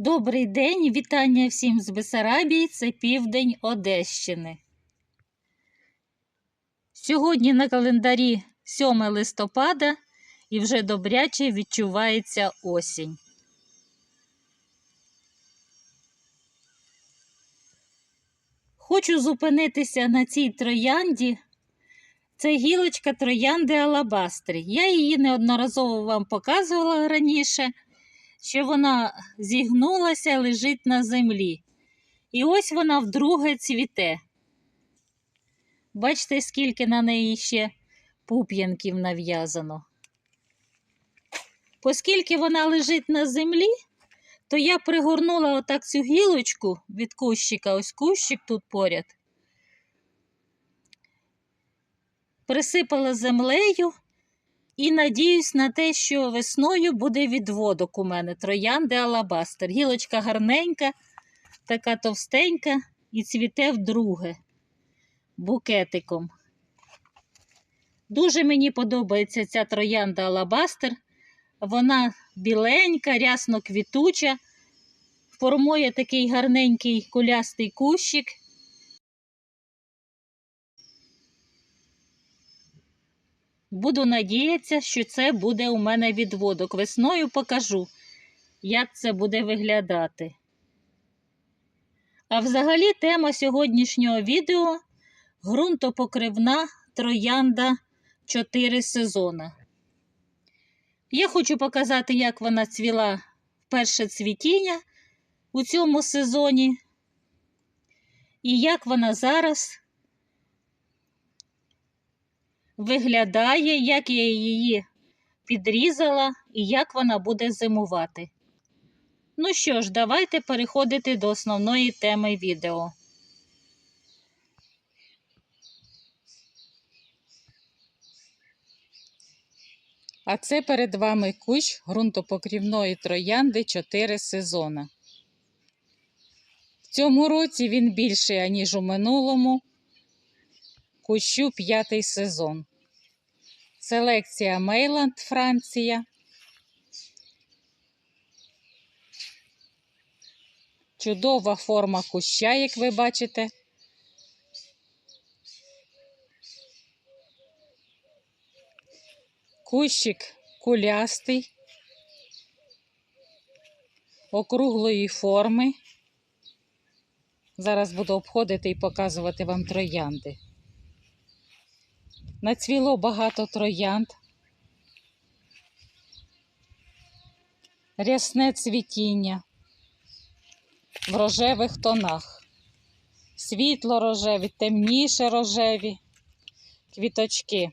Добрий день, вітання всім з Бесарабії, це південь Одещини. Сьогодні на календарі 7 листопада і вже добряче відчувається осінь. Хочу зупинитися на цій троянді. Це гілочка троянди Алабастри. Я її неодноразово вам показувала раніше що вона зігнулася, лежить на землі. І ось вона вдруге цвіте. Бачите, скільки на неї ще пуп'янків нав'язано. Оскільки вона лежить на землі, то я пригорнула отак цю гілочку від кущика, ось кущик тут поряд, присипала землею і надіюсь на те, що весною буде відводок у мене троянди алабастер. Гілочка гарненька, така товстенька і цвіте вдруге букетиком. Дуже мені подобається ця троянда алабастер. Вона біленька, рясно квітуча, формує такий гарненький кулястий кущик. Буду надіятися, що це буде у мене відводок. Весною покажу, як це буде виглядати. А взагалі тема сьогоднішнього відео ґрунтопокривна троянда 4 сезона. Я хочу показати, як вона цвіла в перше цвітіння у цьому сезоні, і як вона зараз виглядає, як я її підрізала і як вона буде зимувати. Ну що ж, давайте переходити до основної теми відео. А це перед вами кущ ґрунтопокрівної троянди 4 сезона. В цьому році він більший, аніж у минулому. Кущу п'ятий сезон. Селекція Мейланд, Франція. Чудова форма куща, як ви бачите. Кущик кулястий, округлої форми. Зараз буду обходити і показувати вам троянди. Нацвіло багато троянд. Рясне цвітіння в рожевих тонах. Світло рожеві, темніше рожеві квіточки.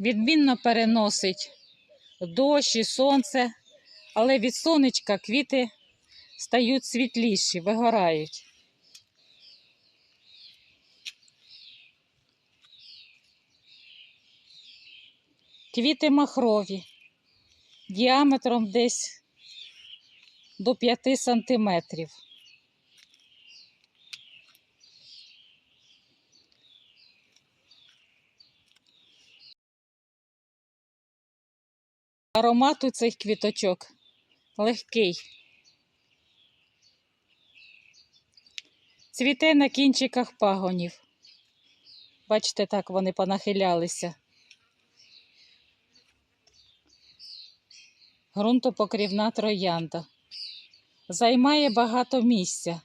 Відмінно переносить дощ і сонце, але від сонечка квіти стають світліші, вигорають. Квіти махрові, діаметром десь до 5 сантиметрів. Аромат у цих квіточок легкий. Цвіте на кінчиках пагонів. Бачите, так вони понахилялися. Грунтопокрівна троянда. Займає багато місця.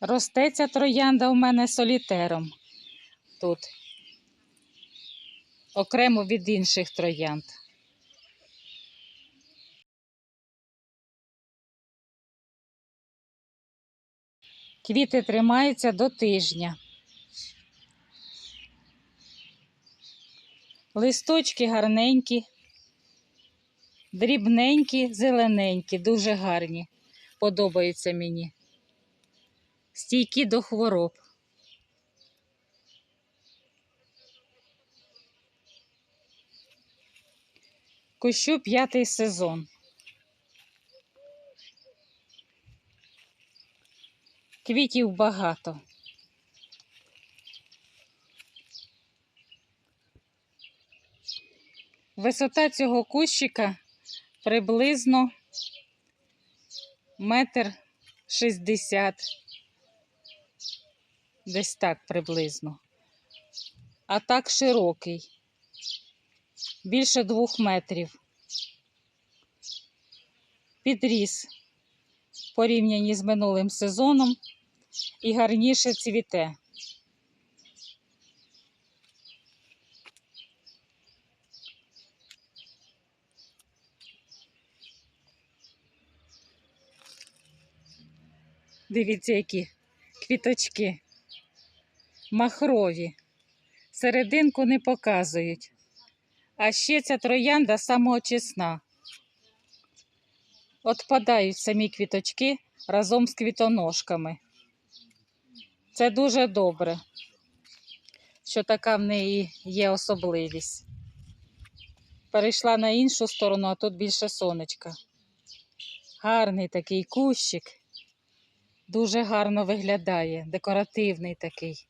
Росте ця троянда у мене солітером тут, окремо від інших троянд. Квіти тримаються до тижня. Листочки гарненькі, дрібненькі, зелененькі, дуже гарні. Подобаються мені. Стійкі до хвороб. Кущу п'ятий сезон. квітів багато. Висота цього кущика приблизно метр шістдесят. Десь так приблизно. А так широкий, більше двох метрів. Підріс порівнянні з минулим сезоном і гарніше цвіте. Дивіться, які квіточки. Махрові. Серединку не показують. А ще ця троянда самоочисна. Отпадають самі квіточки разом з квітоножками. Це дуже добре, що така в неї є особливість. Перейшла на іншу сторону, а тут більше сонечка. Гарний такий кущик. Дуже гарно виглядає, декоративний такий.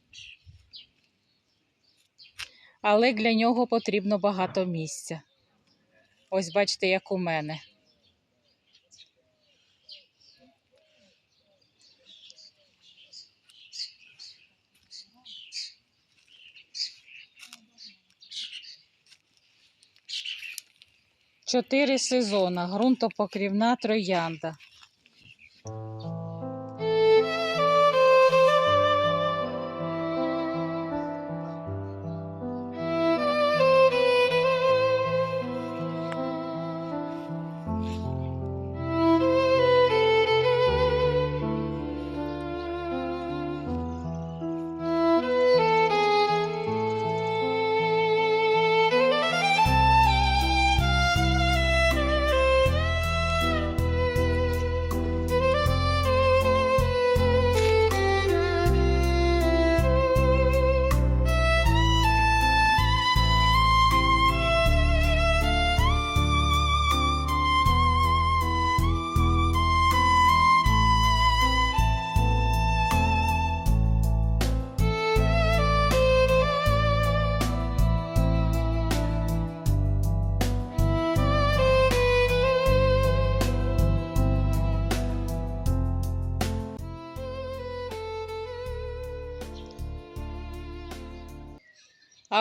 Але для нього потрібно багато місця. Ось бачите, як у мене. Чотири сезона, Грунтопокрівна троянда.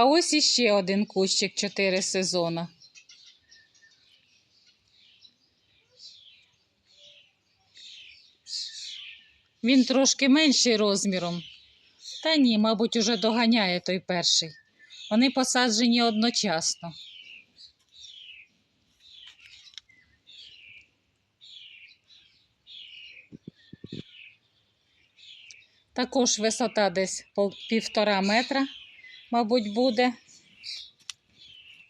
А ось іще один кущик чотири сезона. Він трошки менший розміром. Та ні, мабуть, уже доганяє той перший. Вони посаджені одночасно. Також висота десь півтора метра, мабуть, буде,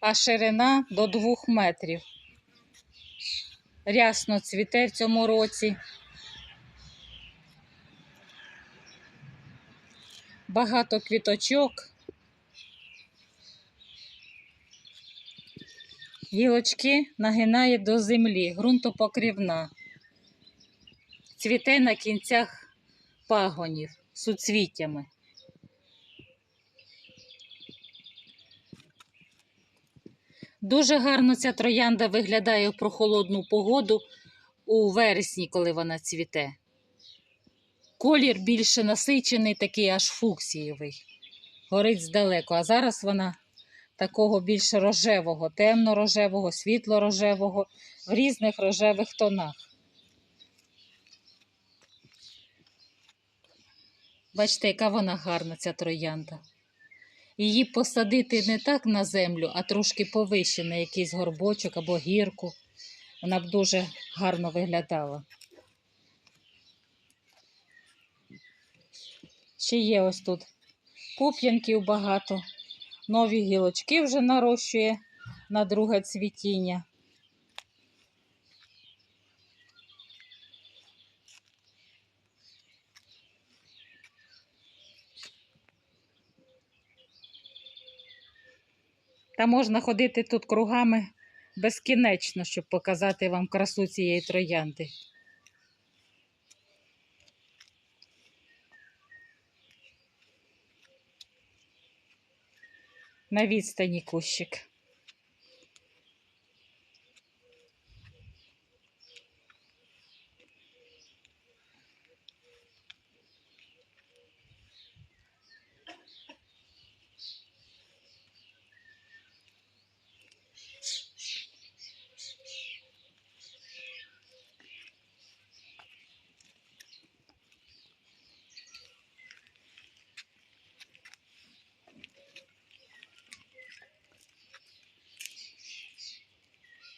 а ширина до двох метрів. Рясно цвіте в цьому році. Багато квіточок. Гілочки нагинає до землі, ґрунтопокрівна. Цвіте на кінцях пагонів суцвіттями. Дуже гарно ця троянда виглядає в прохолодну погоду у вересні, коли вона цвіте. Колір більше насичений, такий аж фуксієвий. Горить здалеку. А зараз вона такого більш рожевого, темно-рожевого, світло-рожевого, в різних рожевих тонах. Бачите, яка вона гарна, ця троянда. Її посадити не так на землю, а трошки повище на якийсь горбочок або гірку. Вона б дуже гарно виглядала. Ще є ось тут пуп'янків багато. Нові гілочки вже нарощує на друге цвітіння. Та можна ходити тут кругами безкінечно, щоб показати вам красу цієї троянди. На відстані кущик.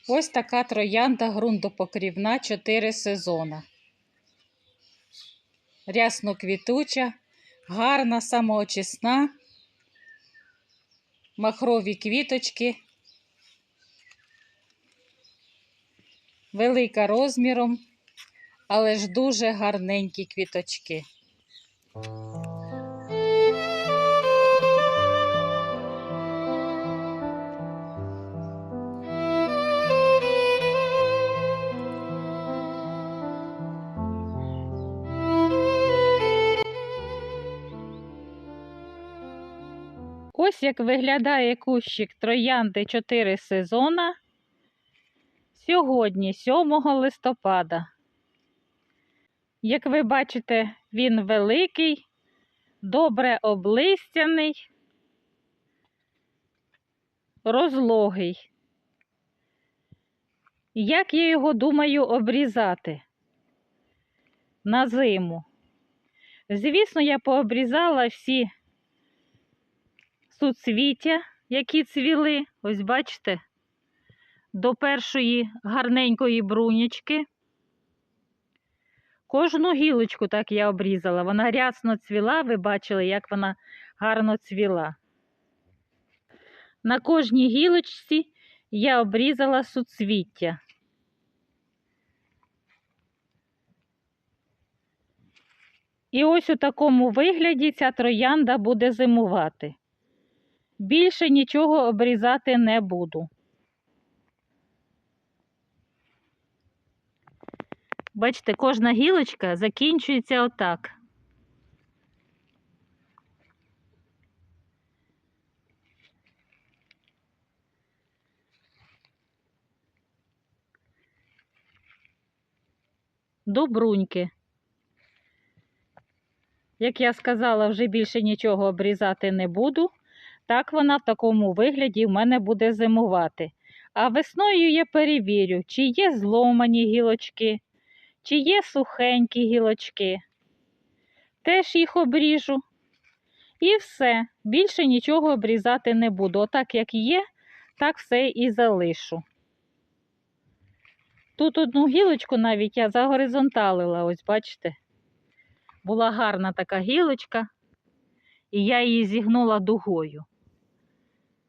Ось така троянда ґрунтопокрівна 4 сезона. Рясно квітуча, гарна, самоочисна, махрові квіточки, велика розміром, але ж дуже гарненькі квіточки. Ось як виглядає кущик троянди 4 сезона сьогодні, 7 листопада. Як ви бачите, він великий, добре облистяний, розлогий. Як я його думаю обрізати на зиму? Звісно, я пообрізала всі суцвіття, які цвіли, ось бачите, до першої гарненької брунічки. Кожну гілочку так я обрізала. Вона рясно цвіла, ви бачили, як вона гарно цвіла. На кожній гілочці я обрізала суцвіття. І ось у такому вигляді ця троянда буде зимувати. Більше нічого обрізати не буду. Бачите, кожна гілочка закінчується отак. До бруньки. Як я сказала, вже більше нічого обрізати не буду. Так вона в такому вигляді в мене буде зимувати. А весною я перевірю, чи є зломані гілочки, чи є сухенькі гілочки. Теж їх обріжу. І все. Більше нічого обрізати не буду. Отак, як є, так все і залишу. Тут одну гілочку навіть я загоризонталила, ось бачите. Була гарна така гілочка, і я її зігнула дугою.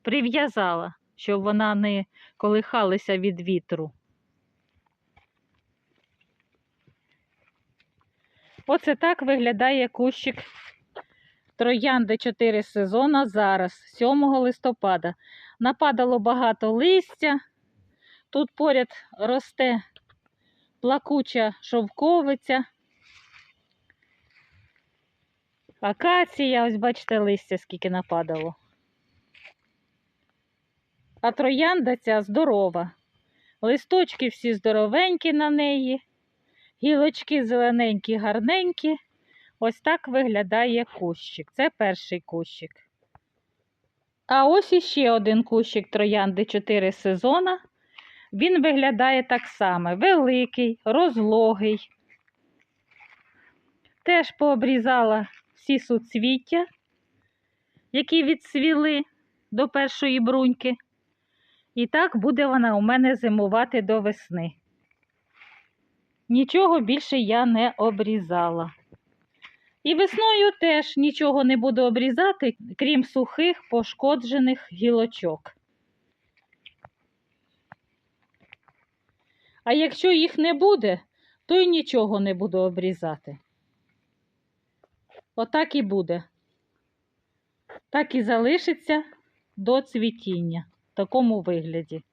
Прив'язала, щоб вона не колихалася від вітру. Оце так виглядає кущик троянди 4 сезона зараз, 7 листопада. Нападало багато листя. Тут поряд росте плакуча шовковиця. Акація, ось бачите, листя скільки нападало. А троянда ця здорова. Листочки всі здоровенькі на неї, гілочки зелененькі, гарненькі. Ось так виглядає кущик. Це перший кущик. А ось іще один кущик троянди 4 сезона. Він виглядає так само: великий, розлогий. Теж пообрізала всі суцвіття, які відцвіли до першої бруньки. І так буде вона у мене зимувати до весни. Нічого більше я не обрізала. І весною теж нічого не буду обрізати, крім сухих пошкоджених гілочок. А якщо їх не буде, то й нічого не буду обрізати. Отак і буде. Так і залишиться до цвітіння такому вигляді.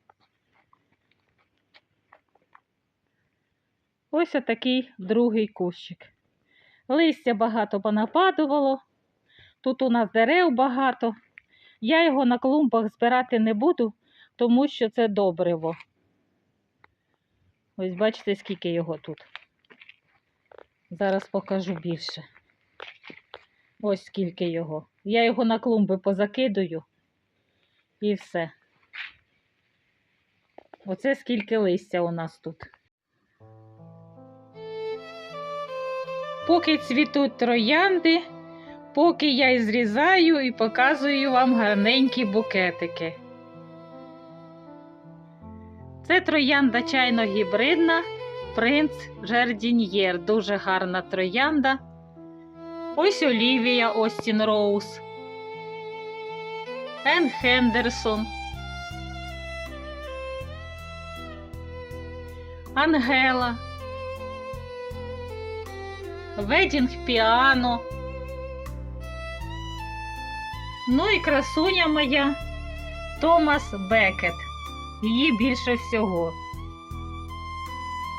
Ось отакий другий кущик. Листя багато понападувало. Тут у нас дерев багато. Я його на клумбах збирати не буду, тому що це добриво. Ось бачите, скільки його тут. Зараз покажу більше. Ось скільки його. Я його на клумби позакидую і все. Оце скільки листя у нас тут. Поки цвітуть троянди, поки я і зрізаю і показую вам гарненькі букетики. Це троянда чайно-гібридна, принц Жердіньєр. Дуже гарна троянда. Ось Олівія Остін Роуз. Ен Хендерсон. Ангела. Ведінг Піано. Ну і красуня моя Томас Бекет. Її більше всього.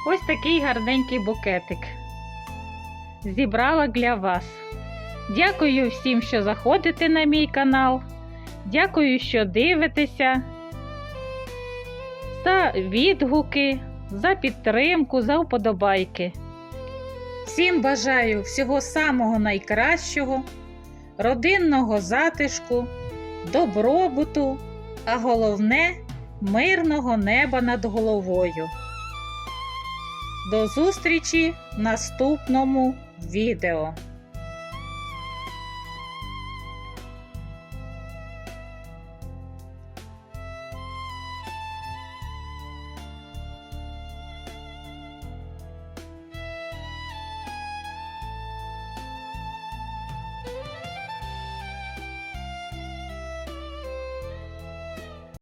Ось такий гарненький букетик. Зібрала для вас. Дякую всім, що заходите на мій канал. Дякую, що дивитеся. За відгуки, за підтримку, за вподобайки. Всім бажаю всього самого найкращого, родинного затишку, добробуту, а головне мирного неба над головою. До зустрічі в наступному відео.